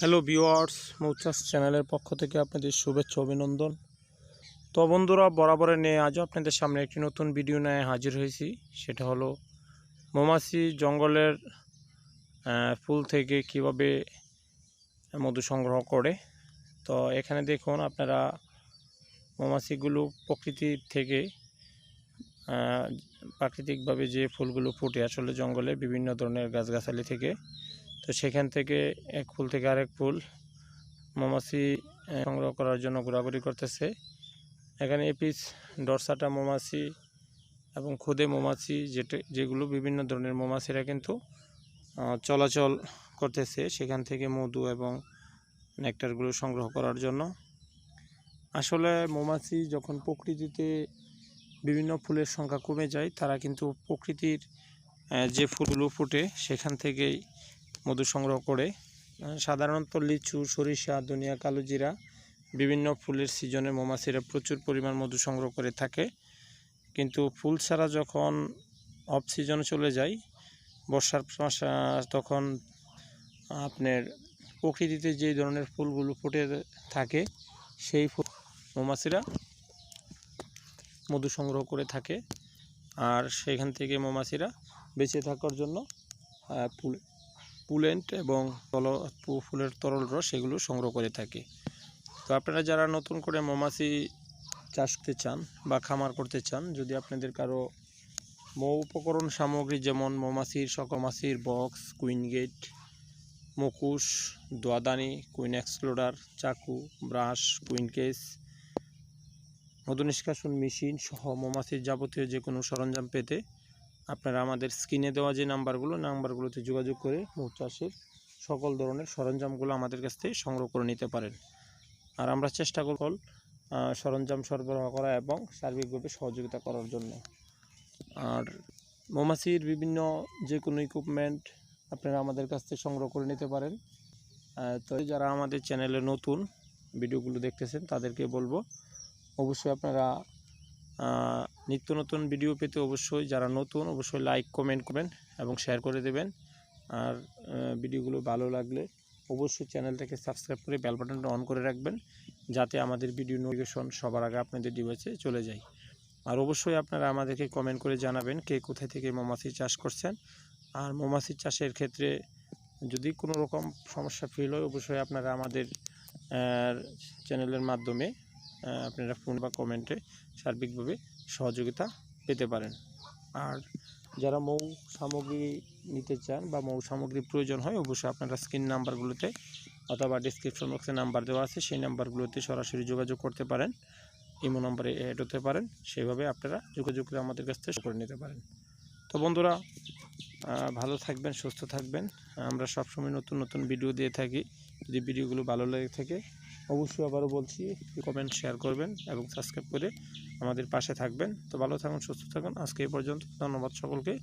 Hello viewers মৌচাস চ্যানেলের পক্ষ থেকে আপনাদের শুভেচ্ছা অভিনন্দন। তো বন্ধুরা বরাবরে নিয়ে আজও আপনাদের সামনে একটি নতুন ভিডিও নিয়ে হাজির হয়েছি। সেটা হলো মৌমাছি জঙ্গলের ফুল থেকে কীভাবে মধু সংগ্রহ করে। তো এখানে দেখুন, আপনারা মৌমাছিগুলো প্রকৃতি থেকে প্রাকৃতিকভাবে যে ফুলগুলো ফুটে আসলে জঙ্গলে বিভিন্ন ধরনের গাছগাছালি থেকে তো সেখান থেকে এক ফুল থেকে আরেক ফুল মৌমাছি সংগ্রহ করার জন্য ঘোরাঘুরি করতেছে। এখানে এপিস, ডরসাটা মৌমাছি এবং খুদে মৌমাছি যেটা, যেগুলো বিভিন্ন ধরনের মৌমাছিরা কিন্তু চলাচল করতেছে সেখান থেকে মধু এবং নেকটারগুলো সংগ্রহ করার জন্য। আসলে মৌমাছি যখন প্রকৃতিতে বিভিন্ন ফুলের সংখ্যা কমে যায়, তারা কিন্তু প্রকৃতির যে ফুলগুলো ফুটে সেখান থেকেই মধু সংগ্রহ করে সাধারণত লিচু, সরিষা দুনিয়া কালোজিরা বিভিন্ন ফুলের সিজনে মৌমাছিরা প্রচুর পরিমাণ মধু সংগ্রহ করে থাকে। কিন্তু ফুল ছাড়া যখন অফ সিজনে চলে যায়, বর্ষার তখন আপনার প্রকৃতিতে যে ধরনের ফুলগুলো ফুটে থাকে, সেই ফুল মৌমাছিরা মধু সংগ্রহ করে থাকে। আর সেখান থেকে মৌমাছিরা বেঁচে থাকার জন্য ফুল পুলেন্ট এবং তল ফুলের তরল রস সেগুলো সংগ্রহ করে থাকে। তো আপনারা যারা নতুন করে মৌমাছি চাষ করতে চান বা খামার করতে চান, যদি আপনাদের কারও মৌ উপকরণ সামগ্রী যেমন মৌমাছির সকল মাছির বক্স, কুইন গেট, মুকুশ, দোয়াদানি, কুইন এক্সপ্লোরার চাকু, ব্রাশ, কুইন কেস মধু নিষ্কাশন মেশিন সহ মৌমাছির যাবতীয় যে কোনো সরঞ্জাম পেতে আপনারা আমাদের স্ক্রিনে দেওয়া যে নাম্বারগুলো নাম্বারগুলোতে যোগাযোগ করে মৌ চাষের সকল ধরনের সরঞ্জামগুলো আমাদের কাছ থেকে সংগ্রহ করে নিতে পারেন। আর আমরা চেষ্টা করব সরঞ্জাম সরবরাহ করা এবং সার্বিকভাবে সহযোগিতা করার জন্য। আর মৌমাছির বিভিন্ন যে কোনো ইকুইপমেন্ট আপনারা আমাদের কাছ থেকে সংগ্রহ করে নিতে পারেন। তো যারা আমাদের চ্যানেলে নতুন ভিডিওগুলো দেখতেছেন তাদেরকে বলব, অবশ্যই আপনারা নিত্য নতুন ভিডিও পেতে অবশ্যই, যারা নতুন, অবশ্যই লাইক কমেন্ট করবেন এবং শেয়ার করে দেবেন। আর ভিডিওগুলো ভালো লাগলে অবশ্যই চ্যানেলটাকে সাবস্ক্রাইব করে বেল বাটনটা অন করে রাখবেন, যাতে আমাদের ভিডিও নোটিফিকেশন সবার আগে আপনাদের ডিভাইসে চলে যায়। আর অবশ্যই আপনারা আমাদেরকে কমেন্ট করে জানাবেন কে কোথায় থেকে মৌমাছি চাষ করছেন। আর মৌমাছি চাষের ক্ষেত্রে যদি কোনো রকম সমস্যা ফিল হয়, অবশ্যই আপনারা আমাদের চ্যানেলের মাধ্যমে আপনারা ফোন বা কমেন্টে সার্বিকভাবে সহযোগিতা পেতে পারেন। আর যারা মৌ সামগ্রী নিতে চান বা মৌ সামগ্রী প্রয়োজন হয়, অবশ্যই আপনারা স্ক্রিন নাম্বারগুলোতে অথবা ডিসক্রিপশন বক্সে নাম্বার দেওয়া আছে, সেই নাম্বারগুলোতে সরাসরি যোগাযোগ করতে পারেন, ইমো নাম্বারে অ্যাড হতে পারেন সেইভাবে আপনারা যোগাযোগ করে আমাদের কাছ থেকে করে নিতে পারেন। তো বন্ধুরা ভালো থাকবেন, সুস্থ থাকবেন। আমরা সবসময় নতুন নতুন ভিডিও দিয়ে থাকি। যদি ভিডিওগুলো ভালো লেগে থাকে অবশ্যই আবারও বলছি কমেন্ট শেয়ার করবেন এবং সাবস্ক্রাইব করে আমাদের পাশে থাকবেন। তো ভালো থাকুন, সুস্থ থাকুন। আজকে এই পর্যন্ত ধন্যবাদ সকলকে।